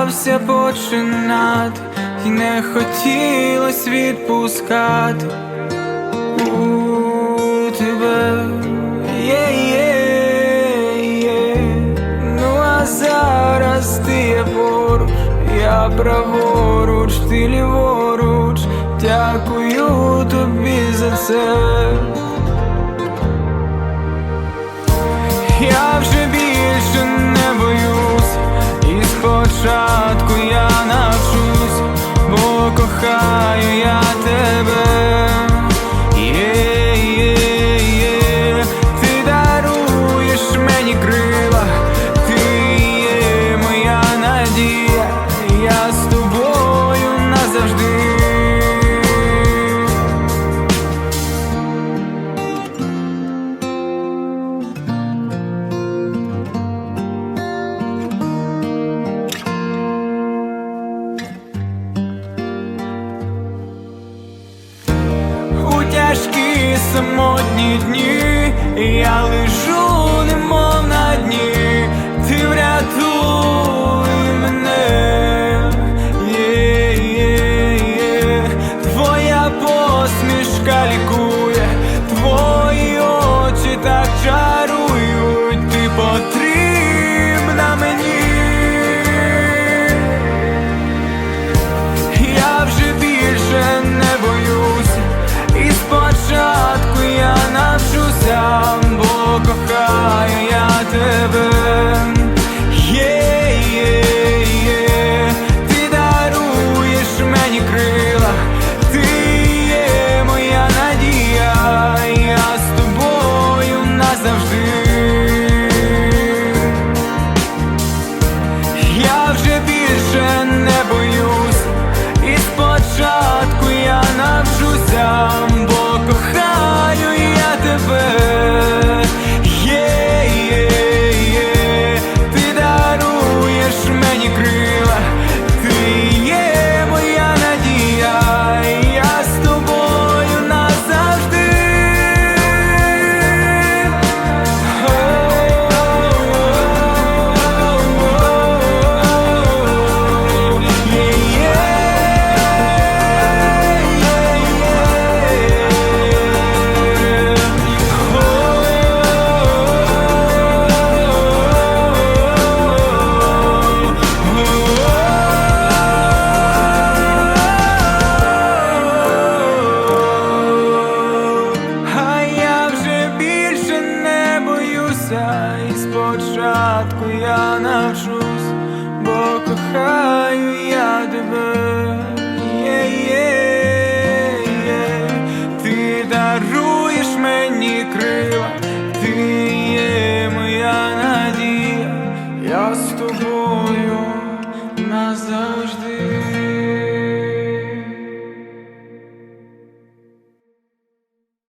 боялася починати, і не хотілось відпускати у тебе є. Ну а зараз ти є поруч, я праворуч, ти ліворуч, дякую тобі за це. Я вже більше не кохаю я тяжкі самотні дні. Я лежу, немов на дні, ти врятуй мене, є, є, є. твоя посмішка лікує, спочатку я навчусь, бо кохаю